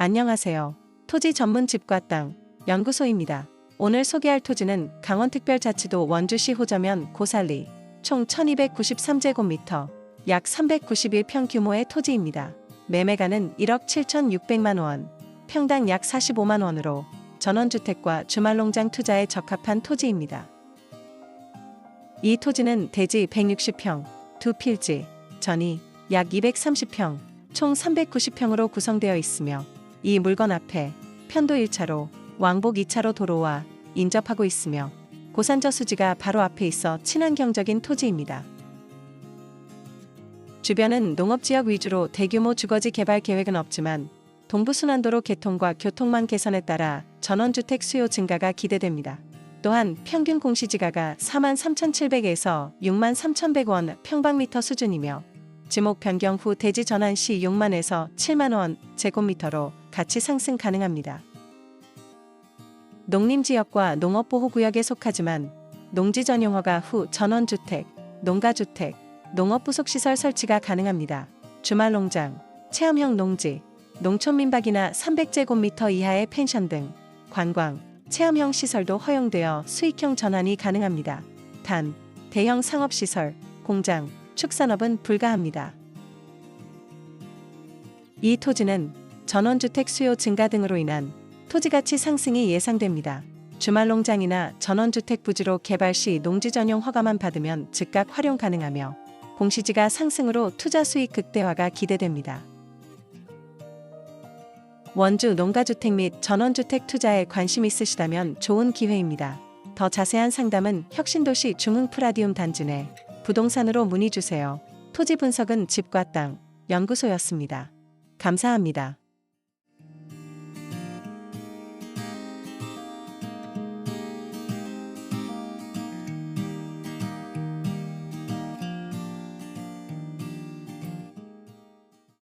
안녕하세요. 토지 전문 집과 땅 연구소입니다. 오늘 소개할 토지는 강원특별자치도 원주시 호저면 고살리 총 1293제곱미터 약 391평 규모의 토지입니다. 매매가는 1억 7,600만 원, 평당 약 45만 원으로 전원주택과 주말농장 투자에 적합한 토지입니다. 이 토지는 대지 160평, 두 필지, 전이 약 230평, 총 390평으로 구성되어 있으며 이 물건 앞에 편도 1차로, 왕복 2차로 도로와 인접하고 있으며 고산저 수지가 바로 앞에 있어 친환경적인 토지입니다. 주변은 농업지역 위주로 대규모 주거지 개발 계획은 없지만 동부순환도로 개통과 교통망 개선에 따라 전원주택 수요 증가가 기대됩니다. 또한 평균 공시지가가 43,700에서 63,100원 평방미터 수준이며 지목 변경 후 대지 전환 시 6만에서 7만 원 제곱미터로 가치 상승 가능합니다. 농림지역과 농업보호구역에 속하지만 농지 전용허가 후 전원주택, 농가주택, 농업부속시설 설치가 가능합니다. 주말농장, 체험형 농지, 농촌민박이나 300제곱미터 이하의 펜션 등 관광, 체험형 시설도 허용되어 수익형 전환이 가능합니다. 단, 대형 상업시설, 공장, 축산업은 불가합니다. 이 토지는 전원주택 수요 증가 등으로 인한 토지가치 상승이 예상됩니다. 주말농장이나 전원주택 부지로 개발 시 농지 전용 허가만 받으면 즉각 활용 가능하며 공시지가 상승으로 투자 수익 극대화가 기대됩니다. 원주 농가주택 및 전원주택 투자에 관심 있으시다면 좋은 기회입니다. 더 자세한 상담은 혁신도시 중흥 프라디움 단지 내 부동산으로 문의 주세요. 토지 분석은 집과 땅 연구소였습니다. 감사합니다.